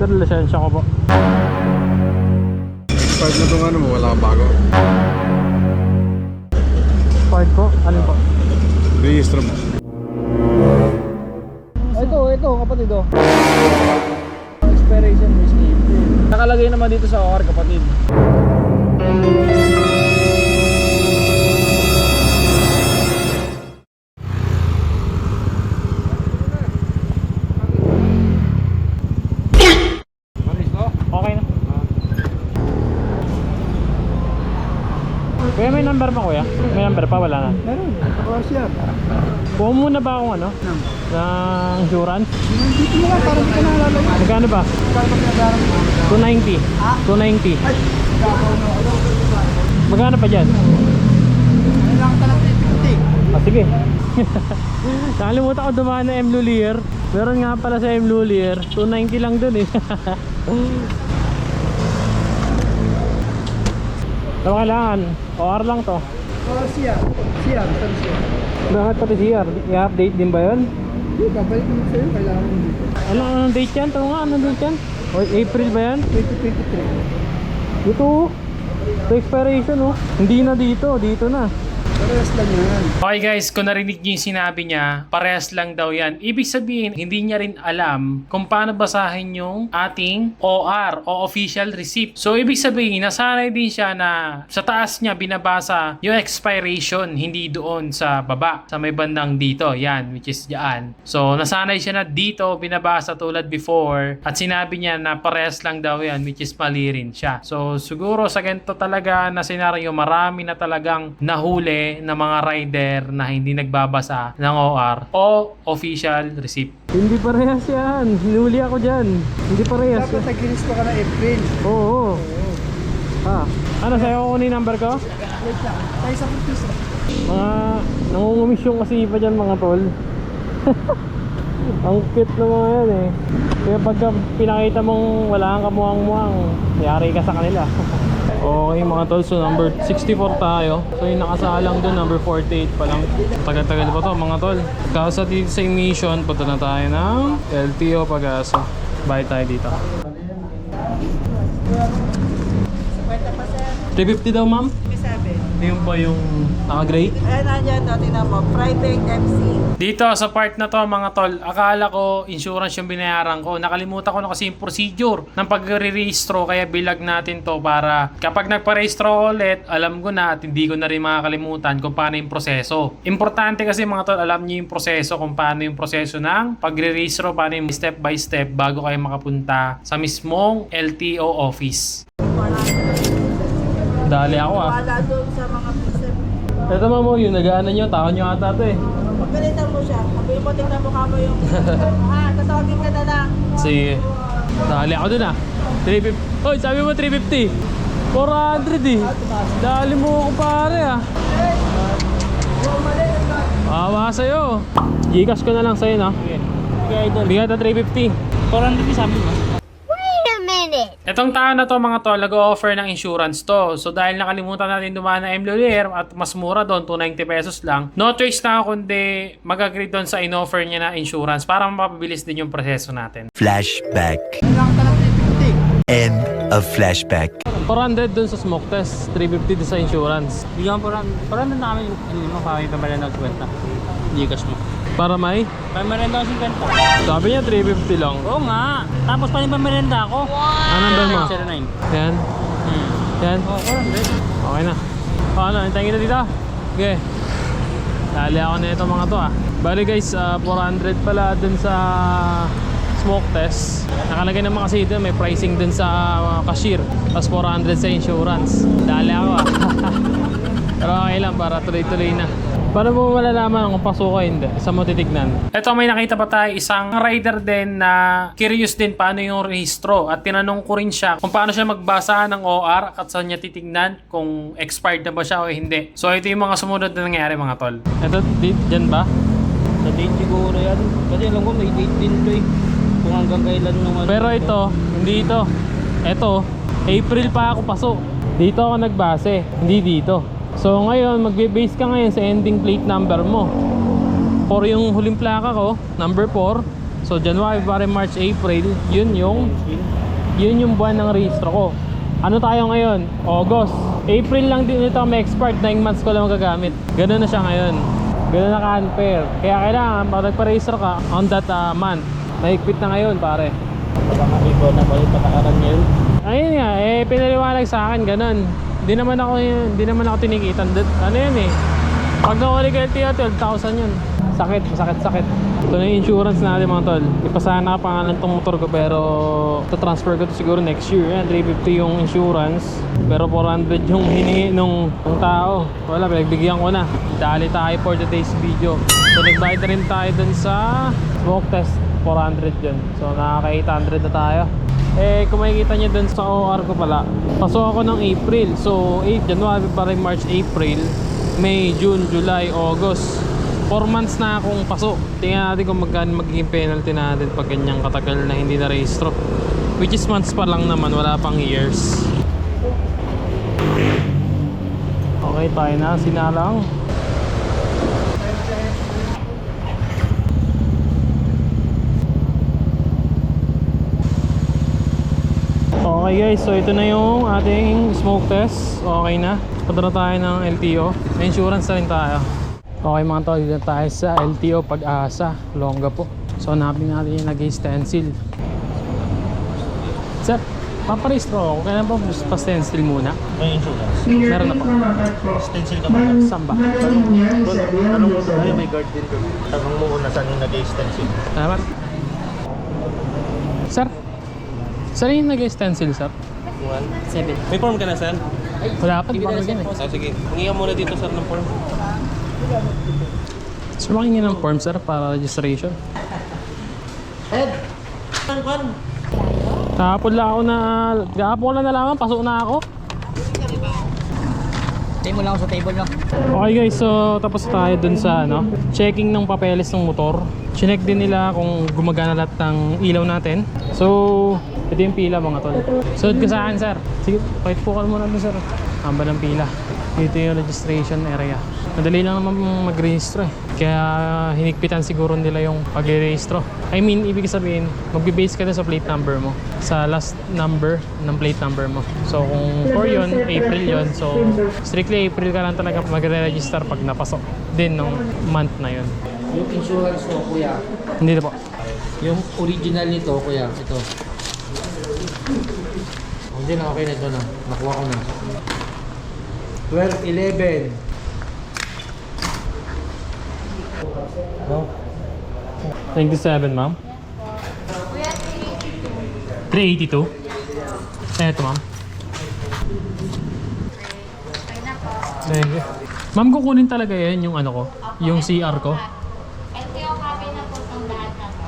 Sir, lisensya ko po. Expired na itong ano mo, wala kang bago. Card po? Alin po? Rehistro mo. Ito, ito kapatid oh. Expiration whiskey. Nakalagay naman dito sa OR kapatid. Meron, yan. Buo muna ba akong ano? Ng insurance? Dito mo lang, parang hindi ka naalala yun. Magkano ba? Kaya pag nagaran mo. 290. 290. Ay, ano. Magkano pa dyan? Ano lang talang 50. Ah, sige. Nakalimutan ko dumaan na M. Lulier. Meron nga pala sa M. Lulier. 290 lang dun eh. Ano kailangan? OR lang to. Oh, siya. Siya, saan siya? Bakit pati CR? I-update din ba yun? Hindi, babalik naman sa'yo. Kailangan mo dito. Ano, anong date yan? Ito nga, anong date yan? O, April ba yan? 2023. Ito oh. Ito expiration oh. Hindi na dito, dito na. Parehas lang yan. Okay guys, kung narinig niyo yung sinabi niya, parehas lang daw yan. Ibig sabihin, hindi niya rin alam kung paano basahin yung ating OR o official receipt. So ibig sabihin, nasanay din siya na sa taas niya binabasa yung expiration, hindi doon sa baba, sa may bandang dito. Yan, which is dyan. So nasanay siya na dito binabasa tulad before at sinabi niya na parehas lang daw yan, which is mali rin siya. So siguro sa ganito talaga na senaryo, marami na talagang nahuli na mga rider na hindi nagbabasa ng OR o official receipt. Hindi parehas yan. Hinuli ako dyan. Hindi parehas. Dapat nag-release pa ka na April. Oo. Ah. Ano sa'yo ko kunin number ko? Wait lang. Tayo sa piso. Mga nangungumisyon kasi pa dyan mga tol. Ang cute na mga yan eh. Kaya pagka pinakita mong wala kang kamuhang-muhang, yari ka sa kanila. okay mga tol, so number 64 tayo. So yung nakasalang doon, number 48 pa lang. Tagal-tagal pa to mga tol. Kasa dito sa emission, punta na tayo ng LTO Pag-asa. Bye tayo dito. 350 daw ma'am? Yung ba yung naka-gray? Eh, nandiyan to, tingnan mo, private MC. Dito sa part na to mga tol, akala ko insurance yung binayaran ko. Nakalimutan ko na kasi yung procedure ng pagre-rehistro kaya bilag natin to para kapag nagpa-rehistro ko ulit, alam ko na at hindi ko na rin makakalimutan kung paano yung proseso. Importante kasi mga tol, alam niyo yung proseso kung paano yung proseso ng pagre-rehistro, paano yung step by step bago kayo makapunta sa mismong LTO office. Dali ako ah. Wala doon sa mga preset. Ito ma'am mo, yung nag-ano nyo, takon nyo ata ito eh. Pagkalitan mo siya, sabi mo, tingnan mo ka mo yung... ha, tatawagin ka na lang. Sige. Dali ako dun ah. 350. Hoy, sabi mo 350. 400 eh. Dali mo ako pare ah. Awa sa'yo. Gcash ko na lang sa'yo no. Sige. Sige idol. Bigyan ito 350. 400 sabi mo. Etong tao na to mga tol, nag-offer ng insurance to. So dahil nakalimutan natin dumaan na MLOLR at mas mura doon, 290 pesos lang, no choice na ako kundi mag-agree doon sa in-offer niya na insurance para mapabilis din yung proseso natin. Flashback. Ano lang talang 350. End of flashback. 400 dun sa smoke test, 350 din sa insurance. Bigyan mo parang, parang na namin yung mga kami pamarenda ng kwenta. Gcash mo. Para may? Pamarenda ko 50. Sabi niya 350 lang. Oo nga. Tapos pa rin pamarenda ako. Ano number mo? 09. Yan. Hmm. Yan. Oo, oh, 400. Okay na. O ano, hintayin kita dito. Okay. Dali ako na ito mga to ah. Bali guys, ah, 400 pala dun sa smoke test. Nakalagay naman kasi dito, may pricing dun sa ah, cashier. Tapos 400 sa insurance. Dali ako ah. Pero okay lang para tuloy-tuloy na. Paano mo malalaman kung pasok o hindi? Sa mo titignan? Ito may nakita pa tayo isang rider din na curious din paano yung rehistro at tinanong ko rin siya kung paano siya magbasa ng OR at saan niya titignan kung expired na ba siya o hindi. So ito yung mga sumunod na nangyari mga tol. Ito, di, dyan ba? Sa date siguro yan. Kasi alam ko may date din to eh. Kung hanggang kailan nung ano. Pero ito, hindi ito. Ito, April pa ako paso. Dito ako nagbase, hindi dito. So ngayon, magbe-base ka ngayon sa ending plate number mo. For yung huling plaka ko, number 4. So January, February, March, April, yun yung yun yung buwan ng rehistro ko. Ano tayo ngayon? August. April lang din ito may expert. 9 months ko lang magagamit. Ganun na siya ngayon. Ganun na ka-unfair. Kaya kailangan, pag nagpa-register ka on that uh, month, mahigpit na ngayon pare. Baka na ba yung patakaran niya yun? Ayun nga, eh pinaliwanag sa akin ganun. Hindi naman ako hindi naman ako tinikitan. Ano yun eh. Pag nawali ka LTO, 12,000 yun. Sakit, sakit, sakit. Ito na yung insurance natin mga tol. Ipasahan na pangalan tong motor ko pero transfer ko to siguro next year. Yan, 350 yung insurance. Pero 400 yung hinihingi nung, nung tao. Wala, pinagbigyan ko na. Dali tayo for today's video. So nagbayad na rin tayo dun sa smoke test. 400 yun. So nakaka-800 na tayo. Eh, kung makikita nyo dun sa OR ko pala, pasok ako ng April. So, 8 January, February, March, April, May, June, July, August. 4 months na akong pasok. Tingnan natin kung magkano magiging penalty natin pag ganyang katagal na hindi na rehistro. Which is months pa lang naman, wala pang years. Okay, tayo na. Sinalang. Okay guys, so ito na yung ating smoke test. Okay na. Punta na tayo ng LTO. May insurance na rin tayo. Okay mga tol, dito tayo sa LTO Pag-asa, Longga po. So hanapin natin yung nag-stencil. Sir, paparehistro ako. Kailan po pa-stencil muna? May insurance. Meron na po. Stencil ka ba? Saan ba? Anong mo ay may guard din. Tanong mo kung nasaan yung nag-stencil. Salamat. Sir, saan yung nag-stencil sir? May form ka na, sir? Wala pa, di ba ganyan eh. Ah, sige. Hingi ka muna dito, sir, ng form. So makingin ng form sir para registration. Kahapon lang ako na, kahapon ko lang nalaman, pasok na ako. Tayo mo lang ako sa table lang. Okay guys, so tapos tayo dun sa ano, checking ng papeles ng motor. Chinek din nila kung gumagana lahat ng ilaw natin. So, ito yung pila mga tol. Sunod ka sa akin sir. Sige, kahit po ka muna dun sir. Hamba ng pila. Dito yung registration area. Madali lang naman mag-rehistro eh. Kaya hinigpitan siguro nila yung pag-rehistro. I mean, ibig sabihin, magbe-base ka din sa plate number mo. Sa last number ng plate number mo. So kung 4 yun, April yun. So strictly April ka lang talaga magre-register pag napasok din nung month na yun. Yung insurance mo, kuya, Hindi na po. yung original nito, kuya, ito. Hindi na, okay na ito na. Nakuha ko na. 12, 11. No? 97 ma'am. 382. Eto ma'am. Thank you. Ma'am, kukunin talaga yan yung ano ko, yung CR ko. Ito yung copy na po ng lahat na to.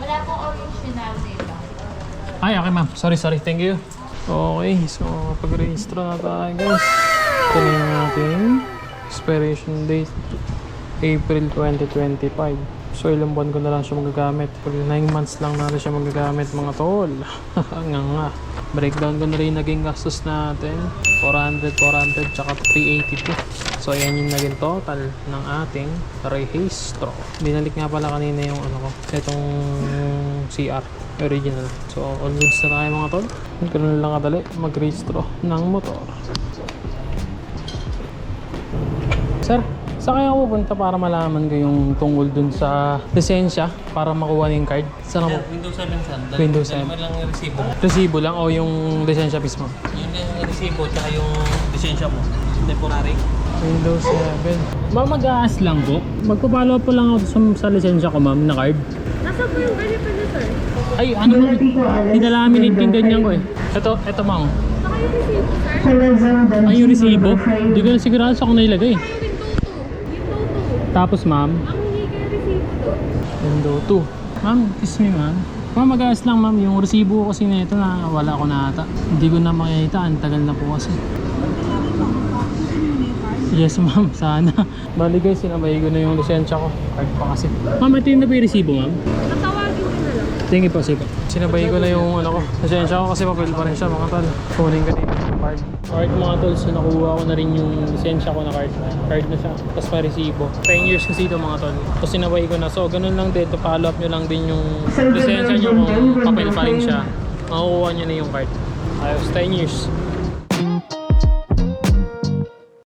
Wala pong original dito. Ay, okay ma'am. Sorry, sorry. Thank you. Okay, so pag-register na tayo guys. Ito na yung ating expiration date. April 2025. So ilang buwan ko na lang siya magagamit. Pag 9 months lang natin siya magagamit mga tol. nga nga. Breakdown ko na rin naging gastos natin. 400, 400, tsaka 382. So ayan yung naging total ng ating rehistro. Binalik nga pala kanina yung ano ko. Itong CR original. So all goods na tayo mga tol. Ganun lang kadali mag-rehistro ng motor. Sir, saan kayo pupunta para malaman ko yung tungkol dun sa lisensya para makuha yung card? Saan ako? Windows 7, sir. Dali- Windows dali 7. mo lang yung resibo. Resibo lang o yung lisensya mismo? Yun yung resibo, tsaka yung lisensya mo. Temporary. Windows 7. Ma'am, mag-aas lang po. Magpapalo po lang ako sa, sa lisensya ko, ma'am, na card. Nasa po yung ganito niyo, sir? Ay, ano ma'am? Dinalaminate yung ganyan ko eh. Ito, ito ma'am. Saka yung resibo, sir? Ay, yung resibo? Hindi ko na sigurado sa kung nailagay. Window 2. Window 2. Tapos ma'am, Ang hingi kayo resibo to. window 2. Ma'am, kiss me ma'am. Ma'am, mag-aas lang ma'am. Yung resibo ko kasi na ito na wala ko na ata. Hindi ko na makikita. Ang tagal na po kasi. Yes ma'am, sana. Bali guys, sinabay ko na yung lisensya ko. Card pa kasi. Ma'am, ito yung na resibo ma'am. Natawagin ko na lang. Thank you po, sige. Sinabay ko na yung ano ko. Pasensya ko kasi papel pa rin siya mga tol. Kunin ko dito yung card. Card mga tol, so nakuha ko na rin yung lisensya ko na card na. Card na siya. Tapos pa resibo. 10 years kasi ito mga tol. Tapos sinabay ko na. So ganun lang din. To follow up nyo lang din yung lisensya nyo kung papel pa rin siya. Makukuha nyo na yung card. Ayos, 10 years.